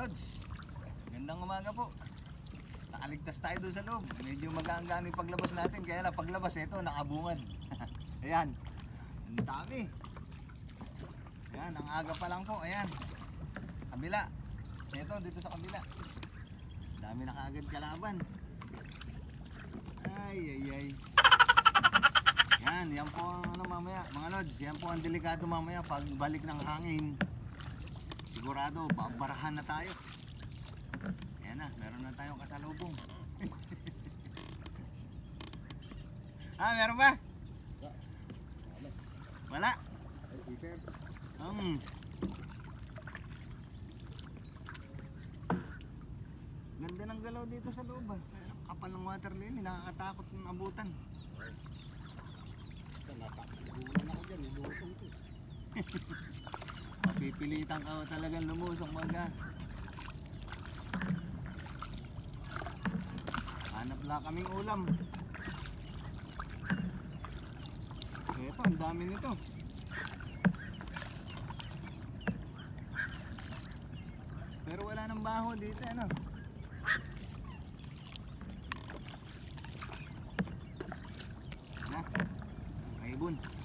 Lods, gandang umaga po. Nakaligtas tayo doon sa loob. Medyo magaang yung paglabas natin. Kaya na paglabas ito, nakabungad. Ayan. Ang dami. Ayan, ang aga pa lang po. Ayan. Kabila. Ito, dito sa kabila. Dami na kaagad kalaban. Ay, ay, ay. Yan, yan po ano mamaya. Mga lods, yan po ang delikado mamaya. Pag balik ng hangin, sigurado, babarahan na tayo. Yan na, meron na tayong kasalubong. ah, meron ba? Wala. Um. Ganda ng galaw dito sa loob ah. Kapal ng water lily, nakakatakot ng abutan. Mapipilitan ka talagang lumusong magka. Hanap lang kaming ulam. Ito, ang dami nito. Pero wala nang baho dito, ano? Na, may ibon.